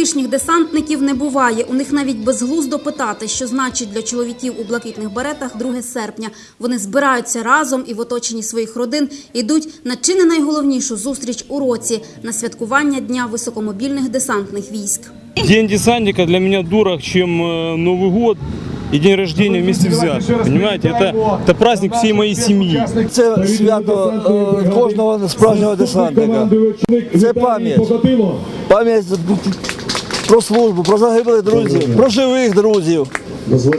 колишніх десантників не буває. У них навіть безглуздо питати, що значить для чоловіків у блакитних беретах 2 серпня. Вони збираються разом і в оточенні своїх родин йдуть на чи не найголовнішу зустріч у році на святкування дня високомобільних десантних військ. День десантника для меня дорог, чем э, Новый год и день рождения вместе взятых. Понимаете, это, это праздник всей моей семьи. Це свято е, кожного справжнього десантника. Це пам'ять. Пам'ять про службу, про загиблих друзів, про живих друзів.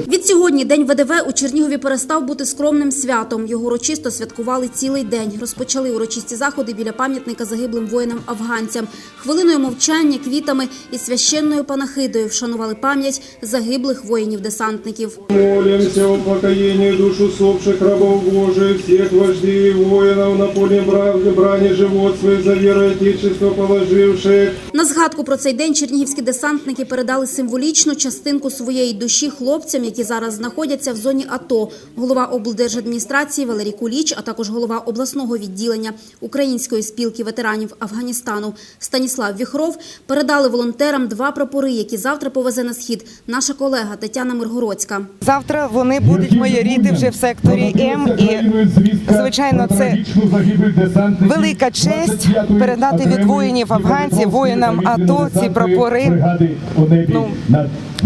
Від сьогодні день ВДВ у Чернігові перестав бути скромним святом. Його урочисто святкували цілий день. Розпочали урочисті заходи біля пам'ятника загиблим воїнам-афганцям. Хвилиною мовчання, квітами і священною панахидою вшанували пам'ять загиблих воїнів-десантників. Молимся о покоении душ усопших рабов Божиих, всех вождей и воинов на поле брани, живот свой за веру и отечество положивших. На згадку про цей день чернігівські десантники передали символічну частинку своєї душі хлопцям, які зараз знаходяться в зоні АТО. Голова облдержадміністрації Валерій Куліч, а також голова обласного відділення Української спілки ветеранів Афганістану Станіслав Віхров передали волонтерам два прапори, які завтра повезе на схід наша колега Тетяна Миргородська. Завтра вони будуть майоріти вже в секторі М, і звичайно, це велика честь передати від воїнів афганців, воїнам АТО ці прапори. Ну,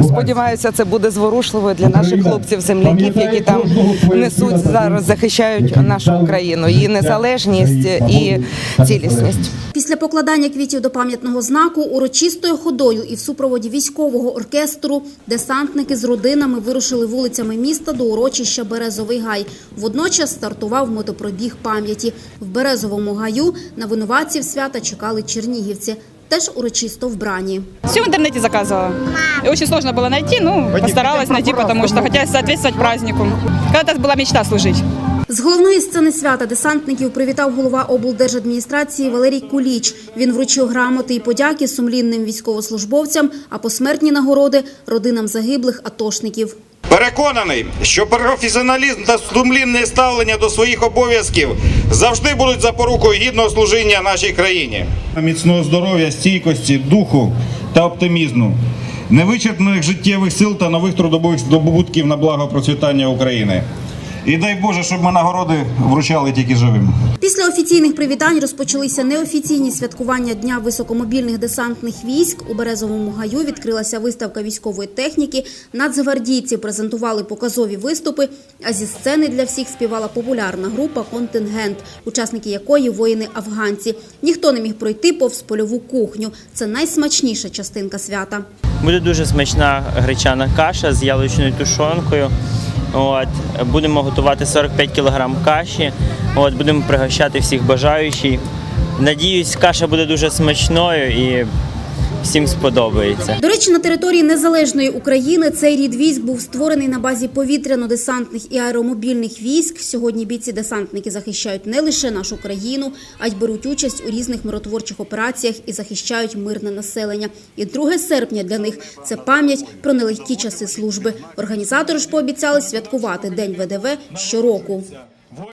Сподіваюся, це буде зворушливо для наших хлопців-земляків, які там несуть зараз, захищають нашу Україну, її незалежність і цілісність. Після покладання квітів до пам'ятного знаку урочистою ходою і в супроводі військового оркестру десантники з родинами вирушили вулицями міста до урочища Березовий гай. Водночас стартував мотопробіг пам'яті. В Березовому гаю на винуватців свята чекали чернігівці Теж урочисто вбрані. Все в интернете заказывала. И очень сложно было найти, ну, постаралась найти, потому что хотелось соответствовать празднику. Когда-то была мечта служить. З головної сцени свята десантників привітав голова облдержадміністрації Валерій Куліч. Він вручив грамоти і подяки сумлінним військовослужбовцям, а посмертні нагороди родинам загиблих атошників. Переконаний, що професіоналізм та сумлінне ставлення до своїх обов'язків завжди будуть запорукою гідного служіння нашій країні. Міцного здоров'я, стійкості, духу та оптимізму, невичерпних життєвих сил та нових трудових здобутків на благо процвітання України. І дай Боже, щоб ми нагороди вручали тільки живим. Після офіційних привітань розпочалися неофіційні святкування Дня високомобільних десантних військ. У Березовому гаю відкрилася виставка військової техніки. Нацгвардійці презентували показові виступи, а зі сцени для всіх співала популярна група «Контингент», учасники якої воїни-афганці. Ніхто не міг пройти повз польову кухню. Це найсмачніша частинка свята. Буде дуже смачна гречана каша з яловичною тушонкою. От, будемо готувати 45 кг каші. От, будемо пригощати всіх бажаючих. Надіюсь, каша буде дуже смачною і всім сподобається. До речі, на території незалежної України цей рід військ був створений на базі повітряно-десантних і аеромобільних військ. Сьогодні бійці-десантники захищають не лише нашу країну, а й беруть участь у різних миротворчих операціях і захищають мирне населення. І 2 серпня для них це пам'ять про нелегкі часи служби. Організатори ж пообіцяли святкувати День ВДВ щороку.